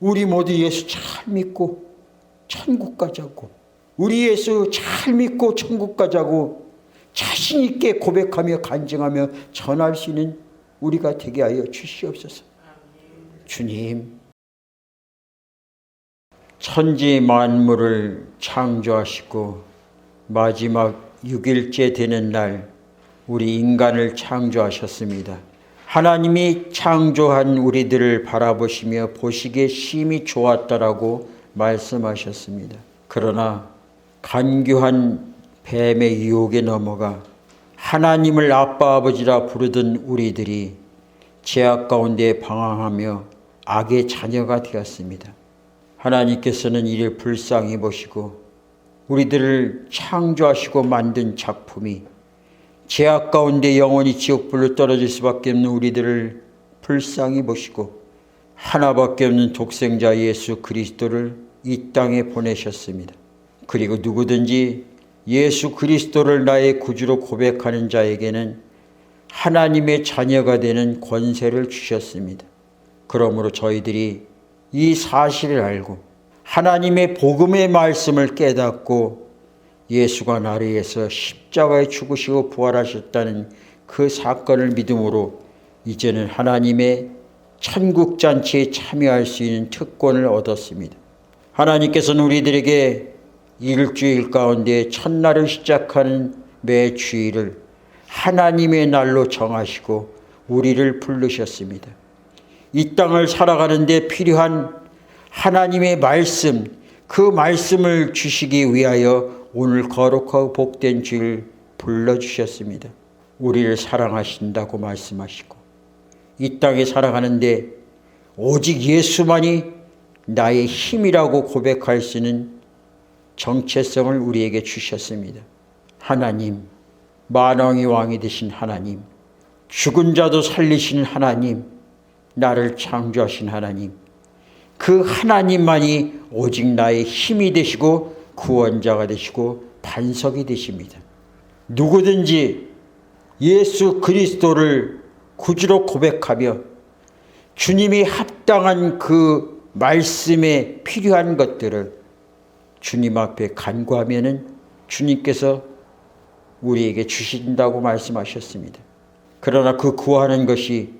우리 모두 예수 잘 믿고 천국 가자고. 우리 예수 잘 믿고 천국 가자고 자신 있게 고백하며 간증하며 전할 수 있는 우리가 되게 하여 주시옵소서. 주님, 천지 만물을 창조하시고 마지막 6일째 되는 날 우리 인간을 창조하셨습니다. 하나님이 창조한 우리들을 바라보시며 보시기에 심히 좋았다라고 말씀하셨습니다. 그러나 간교한 뱀의 유혹에 넘어가 하나님을 아빠 아버지라 부르던 우리들이 죄악 가운데 방황하며 악의 자녀가 되었습니다. 하나님께서는 이를 불쌍히 보시고 우리들을 창조하시고 만든 작품이 죄악 가운데 영원히 지옥불로 떨어질 수밖에 없는 우리들을 불쌍히 보시고 하나밖에 없는 독생자 예수 그리스도를 이 땅에 보내셨습니다. 그리고 누구든지 예수 그리스도를 나의 구주로 고백하는 자에게는 하나님의 자녀가 되는 권세를 주셨습니다. 그러므로 저희들이 이 사실을 알고 하나님의 복음의 말씀을 깨닫고 예수가 나를 위해서 십자가에 죽으시고 부활하셨다는 그 사건을 믿음으로 이제는 하나님의 천국 잔치에 참여할 수 있는 특권을 얻었습니다. 하나님께서는 우리들에게 일주일 가운데 첫날을 시작하는 매 주일을 하나님의 날로 정하시고 우리를 부르셨습니다. 이 땅을 살아가는데 필요한 하나님의 말씀, 그 말씀을 주시기 위하여 오늘 거룩하고 복된 주일 불러주셨습니다. 우리를 사랑하신다고 말씀하시고 이 땅에 살아가는데 오직 예수만이 나의 힘이라고 고백할 수 있는 정체성을 우리에게 주셨습니다. 하나님, 만왕의 왕이 되신 하나님, 죽은 자도 살리신 하나님, 나를 창조하신 하나님, 그 하나님만이 오직 나의 힘이 되시고 구원자가 되시고 반석이 되십니다. 누구든지 예수 그리스도를 구주로 고백하며 주님이 합당한 그 말씀에 필요한 것들을 주님 앞에 간구하면은 주님께서 우리에게 주신다고 말씀하셨습니다. 그러나 그 구하는 것이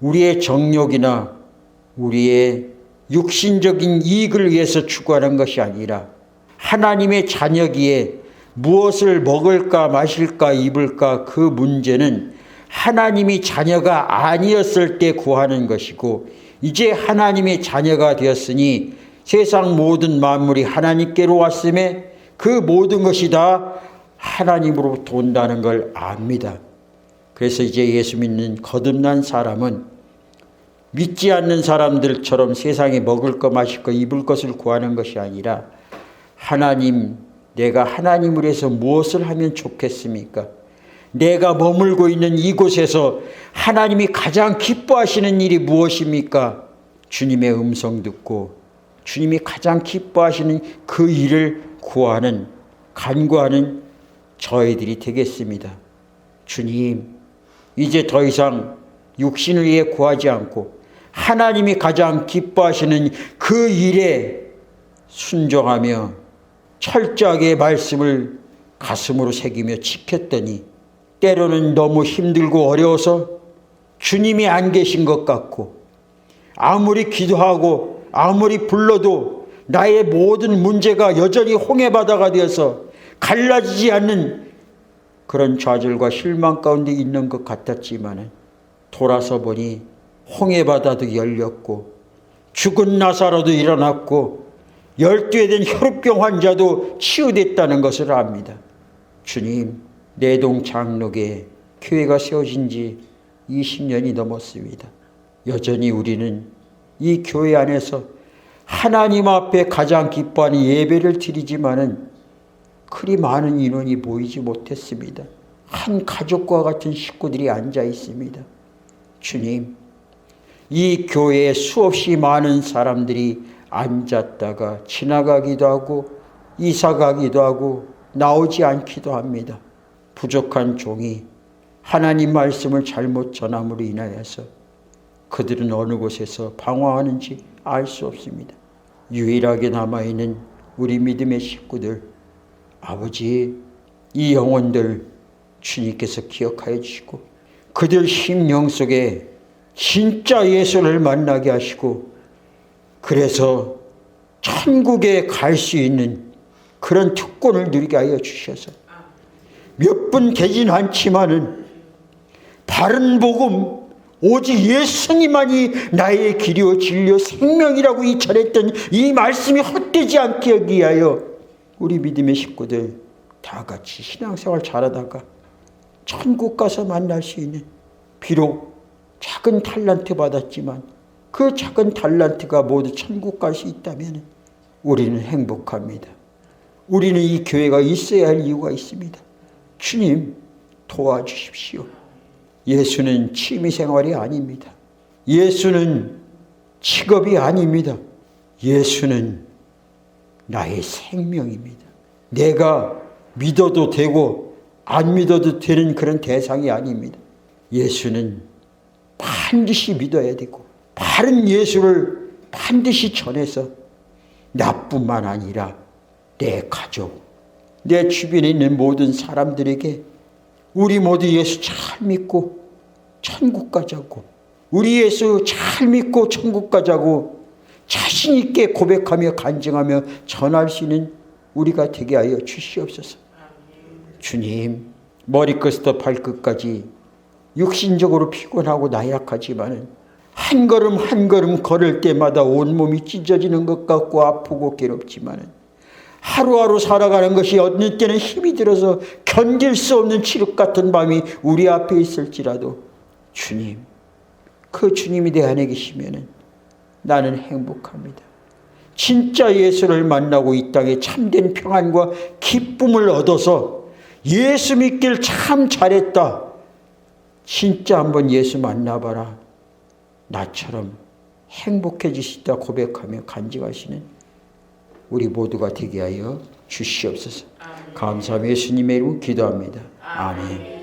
우리의 정욕이나 우리의 육신적인 이익을 위해서 추구하는 것이 아니라 하나님의 자녀기에 무엇을 먹을까 마실까 입을까 그 문제는 하나님이 자녀가 아니었을 때 구하는 것이고 이제 하나님의 자녀가 되었으니 세상 모든 만물이 하나님께로 왔음에 그 모든 것이 다 하나님으로부터 온다는 걸 압니다. 그래서 이제 예수 믿는 거듭난 사람은 믿지 않는 사람들처럼 세상에 먹을 것 마실 것 입을 것을 구하는 것이 아니라 하나님 내가 하나님을 위해서 무엇을 하면 좋겠습니까? 내가 머물고 있는 이곳에서 하나님이 가장 기뻐하시는 일이 무엇입니까? 주님의 음성 듣고 주님이 가장 기뻐하시는 그 일을 구하는 간구하는 저희들이 되겠습니다. 주님, 이제 더 이상 육신을 위해 구하지 않고 하나님이 가장 기뻐하시는 그 일에 순종하며 철저하게 말씀을 가슴으로 새기며 지켰더니 때로는 너무 힘들고 어려워서 주님이 안 계신 것 같고 아무리 기도하고 아무리 불러도 나의 모든 문제가 여전히 홍해바다가 되어서 갈라지지 않는 그런 좌절과 실망 가운데 있는 것 같았지만 돌아서 보니 홍해바다도 열렸고 죽은 나사로도 일어났고 열두에 된 혈우병 환자도 치유됐다는 것을 압니다. 주님, 내동 장로계 교회가 세워진 지 20년이 넘었습니다. 여전히 우리는 이 교회 안에서 하나님 앞에 가장 기뻐하는 예배를 드리지만은 그리 많은 인원이 모이지 못했습니다. 한 가족과 같은 식구들이 앉아 있습니다. 주님, 이 교회에 수없이 많은 사람들이 앉았다가 지나가기도 하고 이사 가기도 하고 나오지 않기도 합니다. 부족한 종이 하나님 말씀을 잘못 전함으로 인하여서 그들은 어느 곳에서 방황하는지 알 수 없습니다. 유일하게 남아있는 우리 믿음의 식구들, 아버지, 이 영혼들 주님께서 기억하여 주시고 그들 심령 속에 진짜 예수를 만나게 하시고 그래서 천국에 갈 수 있는 그런 특권을 누리게 하여 주셔서 몇분 되진 않지만은 바른 복음 오직 예수님만이 나의 길이요 진리요 생명이라고 이찬했던 이 말씀이 헛되지 않게 하기 위하여 우리 믿음의 식구들 다 같이 신앙생활 잘하다가 천국 가서 만날 수 있는 비록 작은 탈란트 받았지만 그 작은 탈란트가 모두 천국 갈 수 있다면 우리는 행복합니다. 우리는 이 교회가 있어야 할 이유가 있습니다. 주님 도와주십시오. 예수는 취미 생활이 아닙니다. 예수는 직업이 아닙니다. 예수는 나의 생명입니다. 내가 믿어도 되고 안 믿어도 되는 그런 대상이 아닙니다. 예수는 반드시 믿어야 되고 바른 예수를 반드시 전해서 나뿐만 아니라 내 가족, 내 주변에 있는 모든 사람들에게 우리 모두 예수 잘 믿고 천국 가자고 우리 예수 잘 믿고 천국 가자고 자신 있게 고백하며 간증하며 전할 수 있는 우리가 되게 하여 주시옵소서. 주님 머리끝부터 발끝까지 육신적으로 피곤하고 나약하지만은 한 걸음 한 걸음 걸을 때마다 온몸이 찢어지는 것 같고 아프고 괴롭지만은 하루하루 살아가는 것이 어느 때는 힘이 들어서 견딜 수 없는 칠흑 같은 밤이 우리 앞에 있을지라도 주님, 그 주님이 내 안에 계시면은 나는 행복합니다. 진짜 예수를 만나고 이 땅에 참된 평안과 기쁨을 얻어서 예수 믿길 참 잘했다. 진짜 한번 예수 만나봐라. 나처럼 행복해지시다 고백하며 간직하시는 우리 모두가 되게 하여 주시옵소서. 감사하며 예수님의 이름 기도합니다. 아멘.